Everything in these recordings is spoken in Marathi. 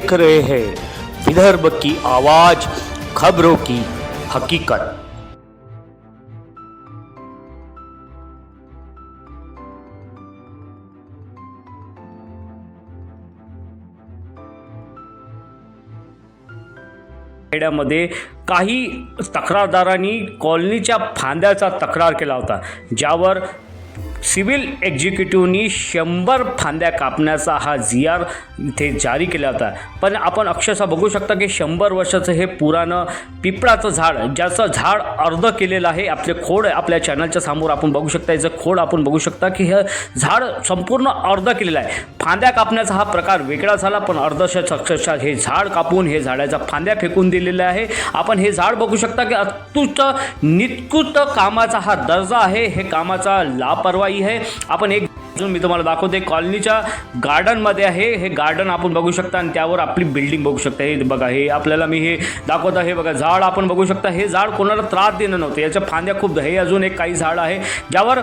देख रहे हैं। विदर्भ की आवाज खबरों की हकीकत। खेड्यामध्ये काही तक्रारदारांनी कॉलनीच्या फांद्याचा तक्रार केला होता ज्यावर सिव्हिल एक्झिक्युटिव्हनी शंभर फांद्या कापण्याचा हा जी आर इथे जारी केला होता. पण आपण अक्षरशः बघू शकता की शंभर वर्षाचं हे पुराणं पिपळाचं झाड ज्याचं झाड अर्ध केलेलं आहे आपले खोड आपल्या चॅनलच्या समोर आपण बघू शकता याचं खोड आपण बघू शकता की हे झाड संपूर्ण अर्ध केलेलं आहे. फांद्या कापण्याचा हा प्रकार वेगळा झाला पण अर्धशः अक्षरशः हे झाड कापून हे झाडाच्या फांद्या फेकून दिलेल्या आहे. आपण हे झाड बघू शकता की अत्युच्च निकृष्ट कामाचा हा दर्जा आहे. हे कामाचा लापरवाही आहे आपण एक अजून मी तुम्हाला दाखवते. कॉलनीच्या गार्डनमध्ये आहे. हे गार्डन आपण बघू शकता आणि त्यावर आपली बिल्डिंग बघू शकता. हे बघा हे आपल्याला मी हे दाखवता हे बघा झाड आपण बघू शकता. हे झाड कोणाला त्रास देणं नव्हतं. याच्या फांद्या खूप हे अजून एक काही झाड आहे. ज्यावर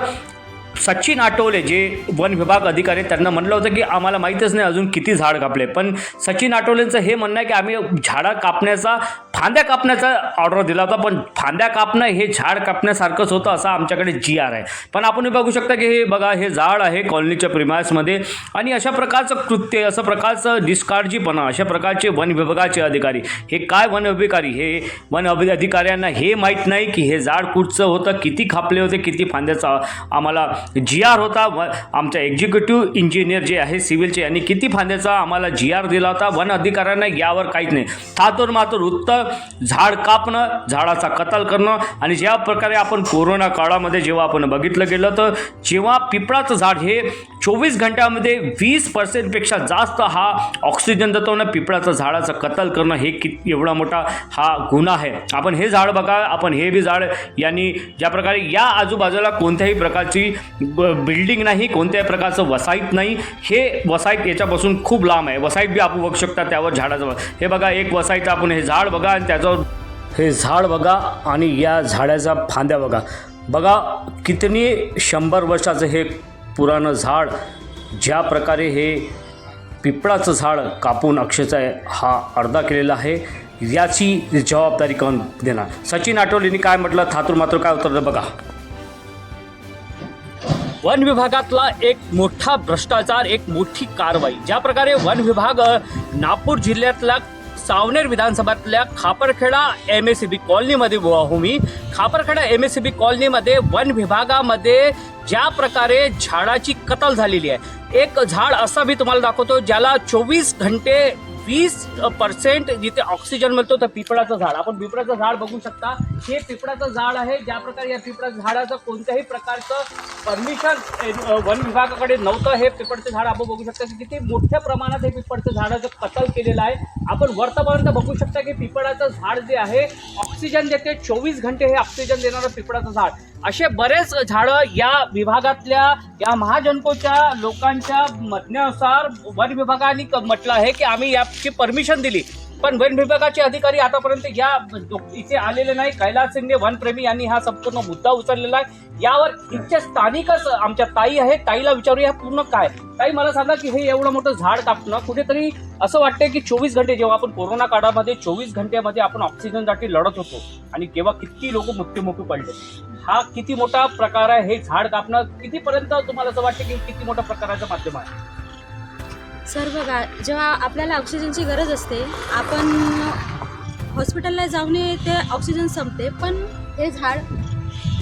सचिन आठवले जे वन विभाग अधिकारी त्यांना म्हटलं होतं की आम्हाला माहीतच नाही अजून किती झाड कापले. पण सचिन आठवलेंचं हे म्हणणं आहे की आम्ही झाडं कापण्याचा फांद्या कापण्याचा ऑर्डर दिला होता पण फांद्या कापणं हे झाड कापण्यासारखंच होतं असा आमच्याकडे जी आर आहे. पण आपण बघू शकता की हे बघा हे झाड आहे कॉलनीच्या प्रिमायसमध्ये आणि अशा प्रकारचं कृत्य असं प्रकारचं निष्काळजीपणा अशा प्रकारचे वन विभागाचे अधिकारी हे काय वन अधिकारी? हे वन अभि अधिकाऱ्यांना हे माहीत नाही की हे झाड कुठचं होतं किती खापले होते किती फांद्याचा आम्हाला जी आर होता व आमच्या एक्झिक्युटिव्ह इंजिनियर जे आहे सिव्हिलचे यांनी किती फांद्याचा आम्हाला जी आर दिला होता? वन अधिकाऱ्यांना यावर काहीच नाही. थातोर मातोर उत्तर झाड कापणं झाडाचा कतल करणं आणि ज्या प्रकारे आपण कोरोना काळामध्ये जेव्हा आपण बघितलं गेलं तर जेव्हा पिपळाचं झाड हे चोवीस घंट्यामध्ये वीस पर्सेंटपेक्षा जास्त हा ऑक्सिजन देतो ना पिपळाचं झाडाचं कत्तल करणं हे कि एवढा मोठा हा गुन्हा आहे. आपण हे झाड बघा आपण हे बी झाड यांनी ज्या प्रकारे या आजूबाजूला कोणत्याही प्रकारची ब- बिल्डिंग नाही कोणत्याही प्रकारचं वसाईत नाही हे वसाईत याच्यापासून खूप लांब आहे. वसाईत बी आपण बघू शकता त्यावर झाडाचं हे बघा एक वसाईत आपण हे झाड बघा आणि त्याच्यावर हे झाड बघा आणि या झाडाच्या फांद्या बघा. बघा कितनी शंभर वर्षाचं हे पुराणं झाड ज्या प्रकारे हे पिपळाचं झाड कापून अक्षयचा हा अर्धा केलेला आहे याची जबाबदारी कोण देणार? सचिन आठवलेंनी काय म्हटलं? थातूर मात्र काय उतरलं बघा. वन विभागातला एक मोठा भ्रष्टाचार एक मोठी कारवाई. ज्या प्रकारे वन विभाग नागपूर जिल्ह्यातल्या Saoner विधानसभातल्या Khaparkheda M S C B कॉलनीमध्ये उभा मी Khaparkheda M S C B कॉलनीमध्ये वन विभागामध्ये ज्या प्रकारे झाडाची कतल झालेली आहे. एक झाड असं मी तुम्हाला दाखवतो ज्याला चोवीस घंटे वीस पर्सेंट जिथे ऑक्सिजन मिळतो तर पिपळाचं झाड. आपण पिपळाचं झाड बघू शकता. हे पिपळाचं झाड आहे ज्या प्रकारे या पिपळाचं झाडाचं कोणत्याही प्रकारचं परमिशन वन विभागाकडे नव्हतं हे पिपळचं झाड आपण बघू शकता. की किती मोठ्या प्रमाणात हे पिपळचं झाडाचं कतल केलेलं आहे. आपण वर्तपर्यंत बघू शकता की पिपळाचं झाड जे आहे ऑक्सिजन देते चोवीस घंटे हे ऑक्सिजन देणारं पिपळाचं झाड. असे बरेच झाडं या विभागातल्या या महाजनकोच्या लोकांच्या म्हणण्यानुसार वन विभागाने क- म्हटलं आहे की आम्ही याची परमिशन दिली. पण वन विभागाचे अधिकारी आतापर्यंत या इथे आलेले नाही. कैलास शिंदे वनप्रेमी यांनी हा संपूर्ण मुद्दा उचललेला आहे. यावर इथे स्थानिकच आमच्या ताई आहे ताईला विचारूया पूर्ण काय? ताई मला सांगा की हे एवढं मोठं झाड कापणं कुठेतरी असं वाटतंय की चोवीस घंटे जेव्हा आपण कोरोना काळामध्ये चोवीस घंट्यामध्ये आपण ऑक्सिजनसाठी लढत होतो आणि केव्हा किती लोक मृत्युमुखी पडले. हा किती मोठा प्रकार आहे हे झाड कापणं कितीपर्यंत तुम्हाला असं वाटतं की किती मोठ्या प्रकाराचं माध्यम आहे? सर बघा जेव्हा आपल्याला ऑक्सिजनची गरज असते आपण हॉस्पिटलला जाऊन ते ऑक्सिजन संपते पण हे झाड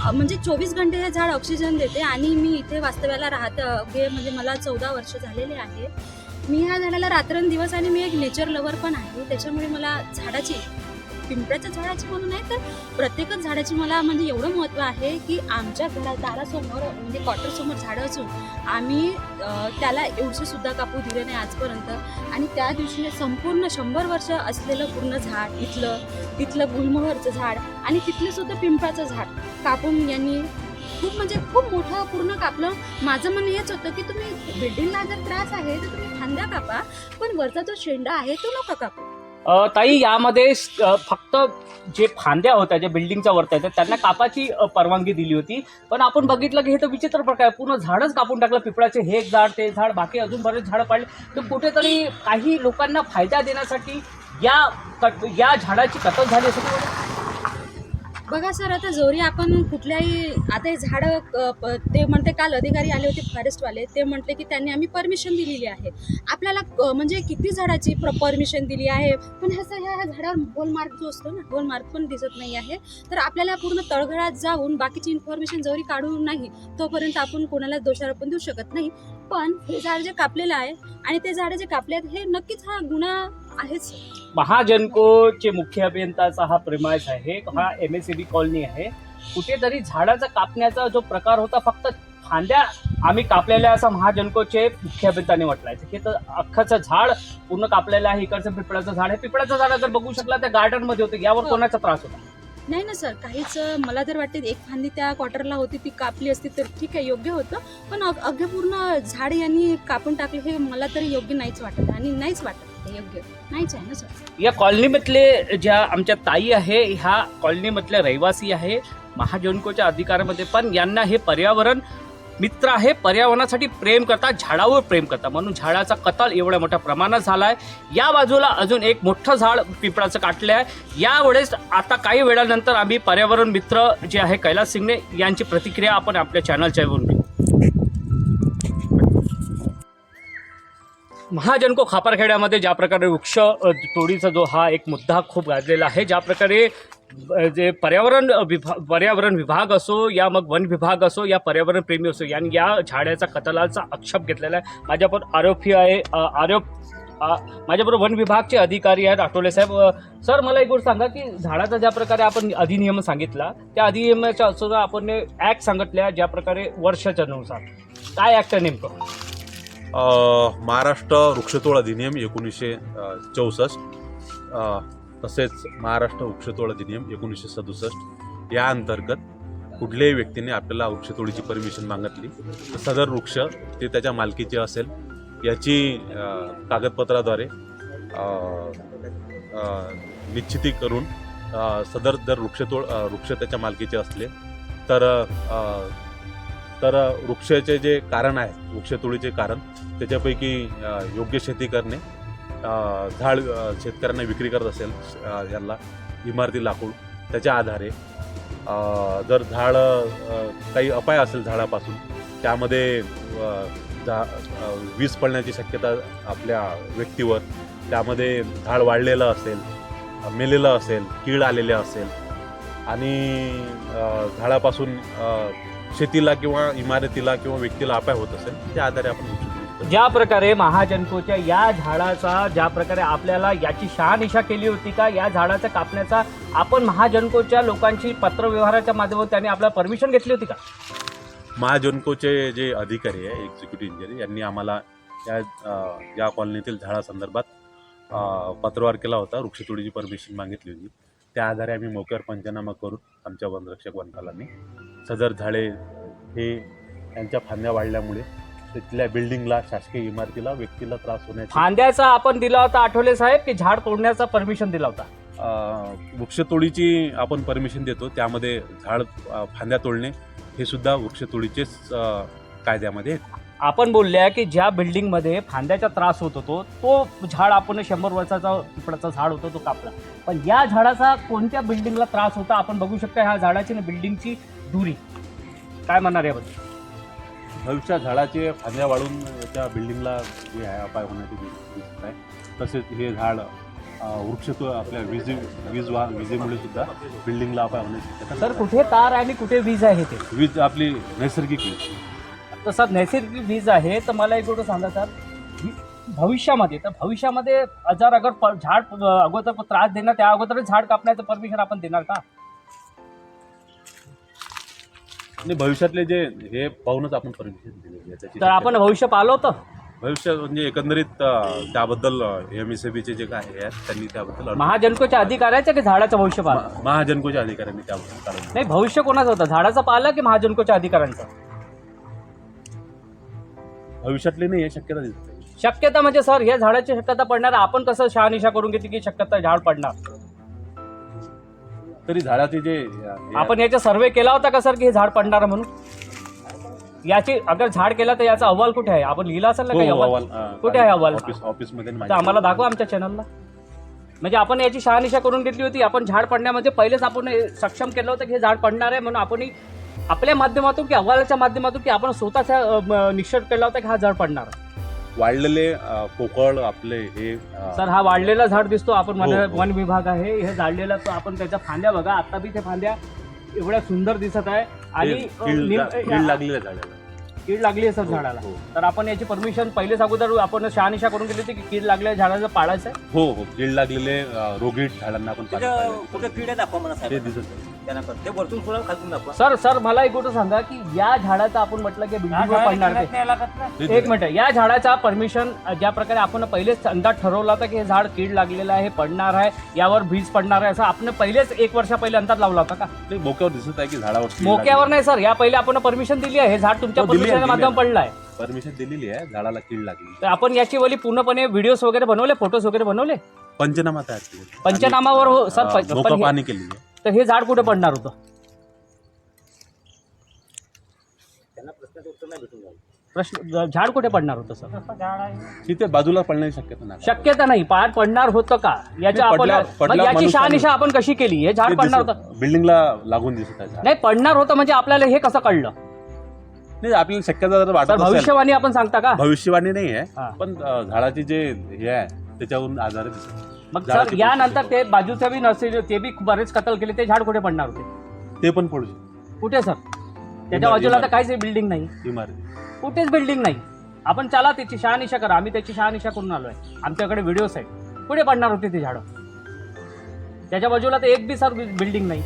म्हणजे चोवीस घंटे हे झाड ऑक्सिजन देते आणि मी इथे वास्तव्याला राहत हे म्हणजे मला चौदा वर्ष झालेले आहे. मी ह्या झाडाला रात्रंदिवस आणि मी एक नेचर लवर पण आहे त्याच्यामुळे मला झाडाची पिंपळाच्या झाडाची म्हणून नाही तर प्रत्येकच झाडाची मला म्हणजे एवढं महत्त्व आहे की आमच्या घरा दारासमोर म्हणजे क्वार्टरसमोर झाडं असून आम्ही त्याला एवढे सुद्धा कापू दिले नाही आजपर्यंत. आणि त्या दिवशी संपूर्ण शंभर वर्ष असलेलं पूर्ण झाड इथलं तिथलं गुलमोहरचं झाड आणि तिथलं सुद्धा पिंपळाचं झाड कापून यांनी खूप म्हणजे खूप मोठं पूर्ण कापलं. माझं म्हणणं हेच होतं की तुम्ही बिल्डिंगला जर त्रास आहे तर तुम्ही खांद्या कापा पण वरचा जो शेंडा आहे तो नका कापू. ताई यामध्ये फक्त जे फांद्या होत्या ज्या बिल्डिंगच्या वरत्या होत्या त्यांना कापाची परवानगी दिली होती. पण आपण बघितलं की हे तर विचित्र प्रकार आहे. पूर्ण झाडच कापून टाकलं पिपळाचे हे एक झाड ते झाड बाकी अजून बरेच झाडं पाडले. तर कुठेतरी काही लोकांना फायदा देण्यासाठी या कट या झाडाची कतल झाली असं बघा सर आता जोरी आपण कुठल्याही आता हे झाडं प- ते म्हणते काल अधिकारी आले होते फॉरेस्टवाले ते म्हटले की त्यांनी आम्ही परमिशन दिलेली आहे. आपल्याला म्हणजे किती झाडाची परमिशन दिली आहे? पण ह्याचा ह्या ह्या झाडावर होलमार्क जो असतो ना होलमार्क पण दिसत नाही आहे. तर आपल्याला पूर्ण तळघळात जाऊन बाकीची इन्फॉर्मेशन जोरी काढून नाही तोपर्यंत आपण कोणाला दोषारोपण देऊ शकत नाही. पण हे झाड जे कापलेलं आहे आणि ते झाडं जे कापले आहेत हे नक्कीच हा गुन्हा आहेच. महाजनकोचे मुख्य अभियंताचा हा प्रेमायस आहे. हा M S C B colony आहे. कुठेतरी झाडाचा कापण्याचा जो प्रकार होता फक्त फांद्या आम्ही कापलेल्या असा महाजनकोचे मुख्य अभियंताने म्हटलंय. हे तर अख्खाचं झाड पूर्ण कापलेलं आहे. इकडचं पिपळाचं झाड आहे. पिपळाचं झाड जर बघू शकला त्या गार्डनमध्ये होतं. यावर हो. कोणाचा त्रास होता? नाही ना सर काहीच मला तर वाटते एक फांदी त्या क्वार्टरला होती ती कापली असती तर ठीक आहे योग्य होतं. पण अग- अगदी पूर्ण झाड यांनी कापून टाकलं हे मला तरी योग्य नाहीच वाटत आणि नाहीच वाटत योग्य नाहीच आहे ना सर. या कॉलनीमधले ज्या आमच्या ताई आहे ह्या कॉलनीमधल्या रहिवासी आहे महाजनकोच्या अधिकारामध्ये पण यांना हे पर्यावरण मित्र आहे पर्यावरणासाठी प्रेम करतात झाडावर प्रेम करतात म्हणून झाडाचा कताल एवढ्या मोठ्या प्रमाणात झाला आहे या बाजूला अजून एक मोठं झाड पिंपळाचं काटलं आहे यावेळेस आता काही वेळानंतर आम्ही पर्यावरण मित्र जे आहे कैलास सिंगने यांची प्रतिक्रिया आपण आपल्या चॅनलच्या येऊन महाजनको खापरखेड्यामध्ये ज्या प्रकारे वृक्ष तोडीचा जो हा एक मुद्दा खूप गाजलेला आहे ज्या प्रकारे जे पर्यावरण विभाग पर्यावरण विभाग असो या मग वन विभाग असो या पर्यावरण प्रेमी असो यांनी या झाडाचा कतलाचा आक्षेप घेतलेला आहे. माझ्याबरोबर आरोपी आहे आरोप माझ्याबरोबर वन विभागचे अधिकारी आहेत आठवले साहेब. सर मला एक गोष्ट सांगा की झाडाचा ज्या प्रकारे आपण अधिनियम सांगितला त्या अधिनियमाच्या सुद्धा आपण ॲक्ट सांगितल्या ज्या प्रकारे वर्षाच्या नुसार. काय ॲक्ट आहे नेमकं? महाराष्ट्र वृक्षतोड अधिनियम एकोणीसशे चौसष्ट. तसेच महाराष्ट्र वृक्षतोड अधिनियम एकोणीसशे सदुसष्ट या अंतर्गत कुठल्याही व्यक्तीने आपल्याला वृक्षतोडीची परमिशन मागितली. तर सदर वृक्ष ते त्याच्या मालकीचे असेल याची कागदपत्राद्वारे निश्चिती करून सदर जर वृक्षतोड वृक्ष त्याच्या मालकीचे असले तर तर वृक्षाचे जे कारण आहे वृक्षतोडीचे कारण त्याच्यापैकी योग्य शेती करणे झाड शेतकऱ्यांना विक्री करत असेल ह्यांना इमारती लाकूड त्याच्या आधारे. जर झाड काही अपाय असेल झाडापासून त्यामध्ये झा वीज पडण्याची शक्यता आपल्या व्यक्तीवर त्यामध्ये झाड वाढलेलं असेल मेलेलं असेल कीड आलेले असेल आणि झाडापासून शेतीला किंवा इमारतीला किंवा व्यक्तीला अपाय होत असेल त्या आधारे आपण ज्या प्रकारे महाजनकोच्या या झाडाचा ज्या प्रकारे आपल्याला याची शहानिशा केली होती का या झाडाचा कापण्याचा आपण महाजनकोच्या लोकांची पत्रव्यवहाराच्या माध्यमातून त्यांनी आपल्याला परमिशन घेतली होती का? महाजनकोचे जे अधिकारी आहे एक्झिक्युटिव्ह इंजिनियर यांनी आम्हाला या अ, या कॉलनीतील झाडासंदर्भात अ, पत्रव्यवहार केला होता वृक्षतोडीची परमिशन मागितली होती. त्या आधारे आम्ही मोक्यावर पंचनामा करून आमच्या वनरक्षक वनपालांनी सदर झाडे हे यांच्या फांद्या वाढल्यामुळे तिथल्या बिल्डिंगला शासकीय इमारतीला व्यक्तीला त्रास होण्याची फांद्याचा आपण दिला होता आठवले साहेब की झाड तोडण्याचा परमिशन दिला होता? अ, वृक्षतोडीची आपण परमिशन देतो. त्यामध्ये झाड अ, फांद्या तोडणे हे सुद्धा वृक्षतोडीचेच अ, कायद्यामध्ये. आपण बोलल्या की ज्या बिल्डिंगमध्ये फांद्याचा त्रास होत होतो तो झाड आपण शंभर वर्षाचा पिपळाचा झाड होतो तो कापला. पण या झाडाचा कोणत्या बिल्डिंगला त्रास होता आपण बघू शकता ह्या झाडाची ना बिल्डिंगची दुरी. काय म्हणणार याबद्दल? भविष्यात झाडाचे फांद्या वाढून त्या बिल्डिंगला जे आहे अपाय होण्याची दिसत आहे. तसेच हे झाड वृक्ष तो आपल्या वीज वीज वा विजेमुळे सुद्धा बिल्डिंगला अपाय होण्याची सर कुठे तार आहे आणि कुठे वीज आहे ते? वीज आपली नैसर्गिक वीज. तसं नैसर्गिक वीज आहे तर मला एक गोष्ट सांगा सर. भविष्यामध्ये तर भविष्यामध्ये जर अगर झाड अगोदर त्रास देणार त्या अगोदर झाड कापण्याचं परमिशन आपण देणार का? आणि भविष्यातले जे हे पाहूनच आपण परमिशन दिलेली आहे. त्याची तर आपण भविष्य पाहिलं होतं? भविष्य म्हणजे एकंदरीत अ, त्याबद्दल एम एस चे जे काय हे आहेत त्यांनी त्याबद्दल महाजनकोच्या अधिकाऱ्याच्या की झाडाचं भविष्य पाहिलं? महाजनकोच्या अधिकाऱ्यांनी त्याबद्दल कारण नाही भविष्य कोणाचं होतं? झाडाचं पाहिलं की महाजनकोच्या अधिकाऱ्यांचं? भविष्यातले नाही आहे शक्यता दिसत. शक्यता म्हणजे सर या झाडाची शक्यता पडणार आपण कसं शहानिशा करून घेते की शक्यता झाड पडणार? तरी झाडाचे जे हे- आपण याचा सर्वे केला होता का सर की हे झाड पडणार म्हणून? याची अगर झाड केला तर याचा अहवाल कुठे आहे? आपण लिहिला असेल ना हो, काही हो, अहवाल अहवाल, कुठे आहे अहवाल? ऑफिस ऑफिसमध्ये तर आम्हाला दाखवा आमच्या चॅनलला म्हणजे आपण याची शहानिशा करून घेतली होती. आपण झाड पडण्यामध्ये पहिलेच आपण हे सक्षम केलं होतं की हे झाड पडणार आहे म्हणून आपण आपल्या माध्यमातून की अहवालाच्या माध्यमातून की आपण अ, म, निश्चित केला होता की हा झाड पडणार आहे. वाढलेले पोकळ आपले हे सर हा वाढलेला झाड दिसतो. आपण वन हो, हो. वन विभाग आहे. हे झाडलेला तो आपण त्याच्या फांद्या बघा. आता बी ते फांद्या एवढ्या सुंदर दिसत आहे. आणि कीड लागलेल्या झाडाला. लागली आहे सर हो, झाडाला. तर आपण याची परमिशन पहिलेच अगोदर आपण शहानिशा करून गेली होती की कीड लागलेल्या झाडाचं पाळायचं आहे. हो हो. कीड लागलेले रोगीट झाडांना आपण. कुठे किडे दाखवा मला दिसत. त्यांना कर. ते वरतून थोडं खालतून दाखवा. सर सर मला एक गोष्ट सांगा की या झाडाचा आपण म्हटलं की बिल्डिंगवर पडणार एक मिनिट या झाडाचा परमिशन ज्या प्रकारे आपण पहिलेच अंदाज ठरवला होता की हे झाड कीड लागलेलं आहे पडणार आहे यावर बीज पडणार आहे असं आपण पहिलेच एक वर्षा पहिले अंदाज लावला होता का? ते मोक्यावर दिसत आहे की झाडावर कीड मोक्यावर नाही सर. या पहिले आपण परमिशन दिली आहे. हे झाड तुमच्या हो, दिली आहे, परमिशनच्या दिली आहे. पडलं आहे परमिशन दिलेली आहे झाडाला कीड लागली. तर आपण याची वली पूर्णपणे व्हिडिओज वगैरे बनवले फोटोज वगैरे बनवले? पंचनामा तयार केली. पंचनामावर हो सर पण- पण मोकं हे- पाणी केली तर हे झाड कुठे पडणार होतं? त्यांना प्रश्नाचं उत्तर नाही भेटून जाईल प्रश्न झाड कुठे पडणार होतं सर? तिथे बाजूला पडण्याची शक्यता नाही. शक्यता नाही. पार पडणार होतं का? याच्या नाही, आपण मग याची शहानिशा आपण कशी केली? हे झाड पडणार होतं. बिल्डिंगला लागून दिसत आहे झाड. नाही पडणार होतं म्हणजे आपल्याला हे कसं कळलं? नाही आपल्याला शक्यता जर वाटत तर असेल भविष्यवाणी आपण सांगता का? भविष्यवाणी नाही हा. आहे पण अं, झाडाचे जे हे आहे त्याच्यावरून आजार दिसत मग सर झाडाची यानंतर ते बाजूचे बी नर्सरी ते बी बरेच कतल केले ते झाड कुठे पडणार होते? ते पण पडू शकते. कुठे सर? त्याच्या बाजूला तर. काहीच बिल्डिंग नाही. इमारती. कुठेच बिल्डिंग नाही. आपण चला त्याची शहानिशा करा. आम्ही त्याची शहानिशा करून आलोय. आमच्याकडे व्हिडिओज आहेत. कुठे पडणार होते ते झाडं? त्याच्या बाजूला तर एक बी सर बिल्डिंग नाही.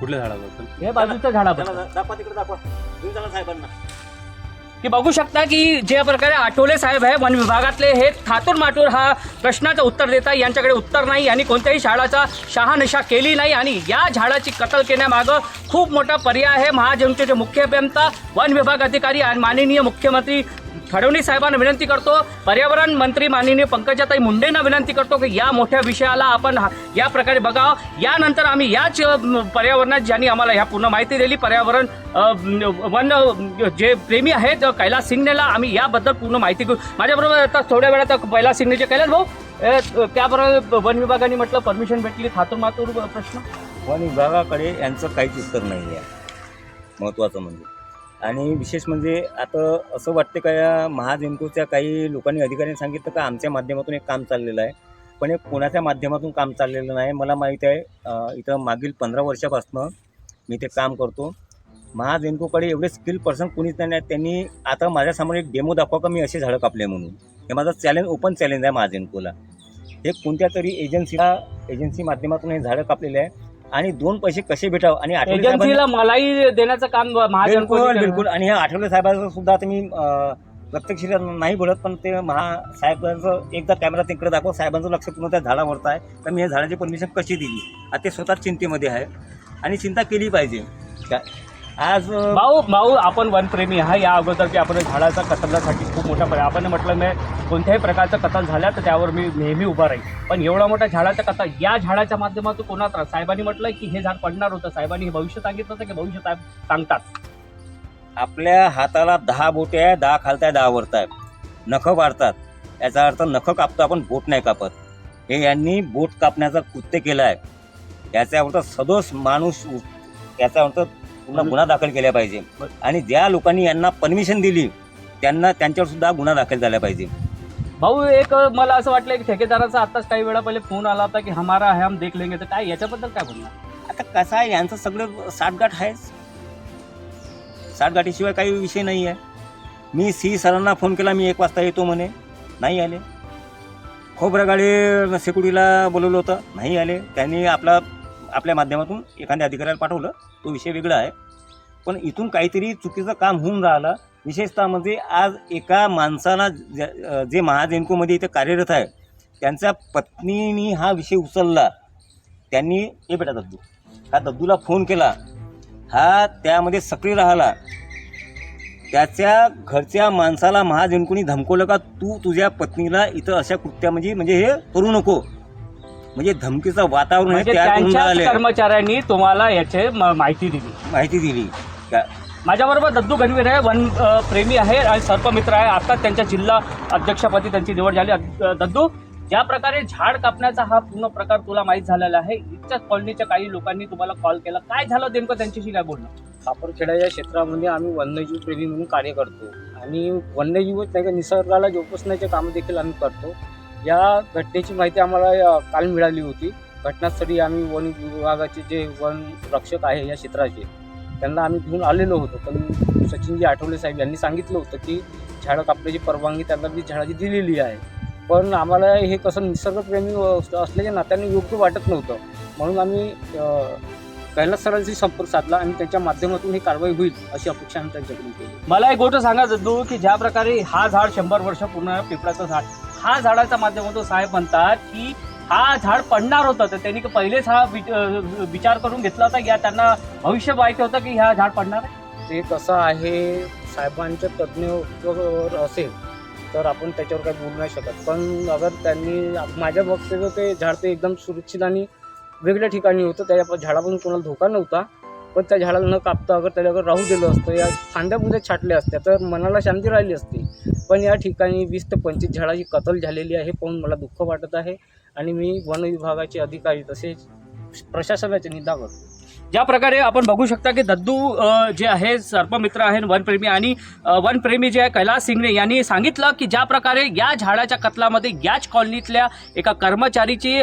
कुठल्या झाडाबद्दल? हे बाजूच्या झाडाबद्दल. दाखवा तिकडे दाखवा. तुम्ही चला साहेबांना. की बघू शकता की ज्या प्रकारे आठवले साहेब आहे वन विभागातले हे थातूर माटूर हा प्रश्नाचं उत्तर देत आहे. यांच्याकडे उत्तर नाही यांनी कोणत्याही शाळाचा शहानिशा केली नाही आणि या झाडाची कतल केल्यामागं खूप मोठा पर्याय आहे. महाजनतेचे मुख्य अभियंता वन विभाग अधिकारी आणि माननीय मुख्यमंत्री फडणवीस साहेबांना विनंती करतो पर्यावरण मंत्री माननीय पंकजाताई मुंडेंना विनंती करतो की या मोठ्या विषयाला आपण हा- या प्रकारे बघावं. यानंतर आम्ही याच पर्यावरणात ज्यांनी आम्हाला ह्या पूर्ण माहिती दिली पर्यावरण वन जे प्रेमी आहेत कैलास सिंगनेला आम्ही याबद्दल पूर्ण माहिती घेऊ. माझ्याबरोबर आता थोड्या वेळात कैलास सिंगनेचे कैलास भाऊ त्याबरोबर वन विभागाने म्हटलं परमिशन भेटली थातूर मातूर प्रश्न. वन विभागाकडे यांचं काहीच उत्तर नाही आहे महत्त्वाचं म्हणजे. आणि विशेष म्हणजे आता असं वाटते का या महाजेमकोच्या काही लोकांनी अधिकाऱ्यांनी सांगितलं का आमच्या माध्यमातून एक काम चाललेलं आहे. पण हे कोणाच्या माध्यमातून काम चाललेलं नाही? मला माहीत आहे इथं मागील पंधरा वर्षापासनं मी ते काम करतो. महाजेमकोकडे एवढे स्किल पर्सन कोणीच नाही आहेत. त्यांनी आता माझ्यासमोर एक डेमो दाखवा का मी असे झाडं कापले म्हणून. हे माझं चॅलेंज ओपन चॅलेंज आहे महाजेमकोला हे कोणत्या तरी एजन्सीला एजन्सी माध्यमातून हे झाडं कापलेले आहे. आणि दोन पैसे कसे भेटावं? आणि आठवले साहेबांनी- एजन्सीला मलाई देण्याचं काम महाजन बिलकुल बिलकुल. आणि ह्या आठवले साहेबांचं सुद्धा आता मी अं, प्रत्यक्ष नाही बोलत पण ते महा साहेबांचं एकदा कॅमेरा तिकडे दाखव साहेबांचं लक्ष पूर्ण त्या झाडावरचं आहे. तर मी या झाडाची परमिशन कशी दिली? आता ते स्वतःच चिंतेमध्ये आहे. आणि चिंता केली पाहिजे. का- आज भाऊ भाऊ आपण वनप्रेमी आहे या अगोदर की आपण झाडाचा कतलासाठी खूप मोठा पर्याय आपण म्हटलं नाही कोणत्याही प्रकारचा कतल झाला तर त्यावर मी नेहमी उभा राहील पण एवढा मोठा झाडाचा कतल या झाडाच्या माध्यमातून कोणा त्रास साहेबांनी म्हटलं की हे झाड पडणार होतं. साहेबांनी हे भविष्य सांगितलं होतं की भविष्य साहेब सांगतात. आपल्या हाताला दहा बोटे आहे दहा खालताय दहा वरताय. नखं वाढतात. याचा अर्थ नखं कापतो आपण बोट नाही कापत. हे यांनी बोट कापण्याचा कृत्य केलं आहे. याचा अर्थ सदोष माणूस याचा अर्थ पूर्ण गुन्हा दाखल केला पाहिजे. आणि ज्या लोकांनी यांना परमिशन दिली त्यांना त्यांच्यावर सुद्धा गुन्हा दाखल झाला पाहिजे. भाऊ एक मला असं वाटलं की ठेकेदाराचा आताच काही वेळा पहिले फोन आला होता की हमारा है हम देख लेंगे. तर काय याच्याबद्दल काय बोलणार? आता कसं आहे यांचं सगळं साठगाठ आहेच. साठगाठीशिवाय काही विषय नाही आहे मी सी सरांना फोन केला मी एक वाजता येतो म्हणे. नाही आले. खोबरागाडे सेक्युरिटीला बोलवलं होतं नाही आले. त्यांनी आपला आपल्या माध्यमातून एखाद्या अधिकाऱ्याला पाठवलं तो विषय वेगळा आहे. पण इथून काहीतरी चुकीचं काम होऊन राहिलं. विशेषतः म्हणजे आज एका माणसाला जे महाजेनकोमध्ये इथे कार्यरत आहे त्यांच्या पत्नीनी हा विषय उचलला. त्यांनी हे बेटा दद्दू हा दद्दूला फोन केला. हा त्यामध्ये सक्रिय राहिला. त्याच्या घरच्या माणसाला महाजेनकोनी धमकवलं का तू तुझ्या पत्नीला इथं अशा कृत्या म्हणजे म्हणजे हे करू नको. म्हणजे धमकीचं वातावरण हे म्हणजे त्यांच्याच कर्मचाऱ्यांनी तुम्हाला याचे म- माहिती दिली. माहिती दिली. का? माझ्याबरोबर दद्दू गणवीर आहे वन अ, प्रेमी आहे आणि सर्पमित्र आहे. आता त्यांच्या जिल्हा अध्यक्षपदी त्यांची निवड झाली. अ, दद्दू ज्या प्रकारे झाड कापण्याचा हा पूर्ण प्रकार तुला माहीत झालेला आहे इथच्या कॉलनीच्या काही लोकांनी तुम्हाला कॉल केला. काय झालं नेमकं त्यांच्याशी? काय बोलणं खापरखेडा या क्षेत्रामध्ये आम्ही वन्यजीव प्रेमी म्हणून कार्य करतो. आणि वन्यजीवच नाही का निसर्गाला जोपासण्याचे कामं देखील आम्ही करतो. या घटनेची माहिती आम्हाला काल मिळाली होती. घटनास्थळी आम्ही वन विभागाचे जे वन रक्षक आहे या क्षेत्राचे त्यांना आम्ही घेऊन आलेलो होतो. पण सचिनजी आठवले साहेब यांनी सांगितलं होतं की झाडं कापण्याची परवानगी त्यांना मी झाडाची दिलेली आहे. पण आम्हाला हे कसं निसर्गप्रेमी असल्याच्या नात्याने योग्य वाटत नव्हतं. म्हणून आम्ही कैलास सरांशी संपर्क साधला आणि त्यांच्या माध्यमातून ही कारवाई होईल अशी अपेक्षा आम्ही त्यांच्याकडून केली. मला एक गोष्ट सांगा दद्दू की ज्या प्रकारे हा झाड शंभर वर्ष पूर्ण पिपळाचं झाड हा झाडाच्या माध्यमातून साहेब म्हणतात की हा झाड पडणार होतं तर त्यांनी पहिलेच हा विचार करून घेतला होता या त्यांना भविष्य माहिती होतं की हा झाड पडणार आहे. ते कसं आहे साहेबांच्या तज्ज्ञ असेल तर आपण त्याच्यावर काही बोलू नाही शकत. पण अगर त्यांनी माझ्या बघते ते झाड ते एकदम सुरक्षित आणि वेगळ्या ठिकाणी होतं त्या झाडापासून कोणाला धोका नव्हता. पण त्या झाडाला न कापता अगर त्याला अगर राहू दिलं असतं या फांद्या बुंद्या छाटल्या असत्या तर मनाला शांती राहिली असती. पण या ठिकाणी वीस ते पंचवीस झाडाची कत्ल झालेली आहे पाहून मला दुःख वाटत आहे. आणि मी वन विभागाचे अधिकारी तसेच प्रशासनाचे निदा करतो. ज्या प्रकारे आपण बघू शकता की दद्दू जे आहे सर्पमित्र आहे वनप्रेमी आणि वनप्रेमी जे आहे कैलास सिंगने यांनी सांगितलं की ज्या प्रकारे या झाडाच्या कत्लामध्ये याच कॉलनीतल्या एका कर्मचारीची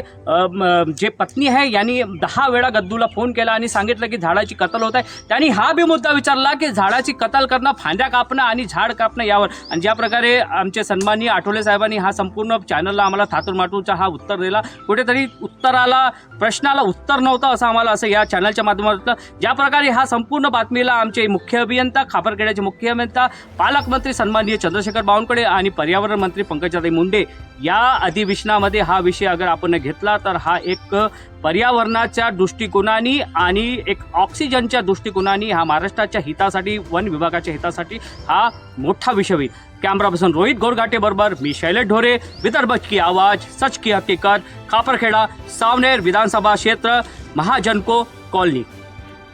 जे पत्नी आहे यांनी दहा वेळा गद्दूला फोन केला आणि सांगितलं की झाडाची कत्ल होत आहे. त्यांनी हा बी मुद्दा विचारला की झाडाची कत्ल करणं फांद्या कापणं आणि झाड कापणं यावर. आणि ज्या प्रकारे आमचे सन्माननीय आठवले साहेबांनी हा संपूर्ण चॅनलला आम्हाला थातूर माटूचा हा उत्तर दिला. कुठेतरी उत्तराला प्रश्नाला उत्तर नव्हतं असं आम्हाला असं या चॅनलच्या माध्यमातून ज्या प्रकारे हा संपूर्ण बातमीला आमचे मुख्य अभियंता खापरखेड्याचे मुख्य अभियंता पालकमंत्री सन्माननीय चंद्रशेखर बावनकुळे आणि पर्यावरण मंत्री पंकजाताई मुंडे या अधिवेशनामध्ये हा विषय अगर आपण घेतला तर हा एक पर्यावरणाच्या दृष्टिकोनाने आणि एक ऑक्सिजनच्या दृष्टिकोनाने हा महाराष्ट्राच्या हितासाठी वन विभागाच्या हितासाठी हा मोठा विषय होईल. कॅमेरापासून रोहित गोरघाटे बरोबर मी शैलेश ढोरे विदर्भ की आवाज सच की हकीकत खापरखेडा सावनेर विधानसभा क्षेत्र महाजनको कॉलनी।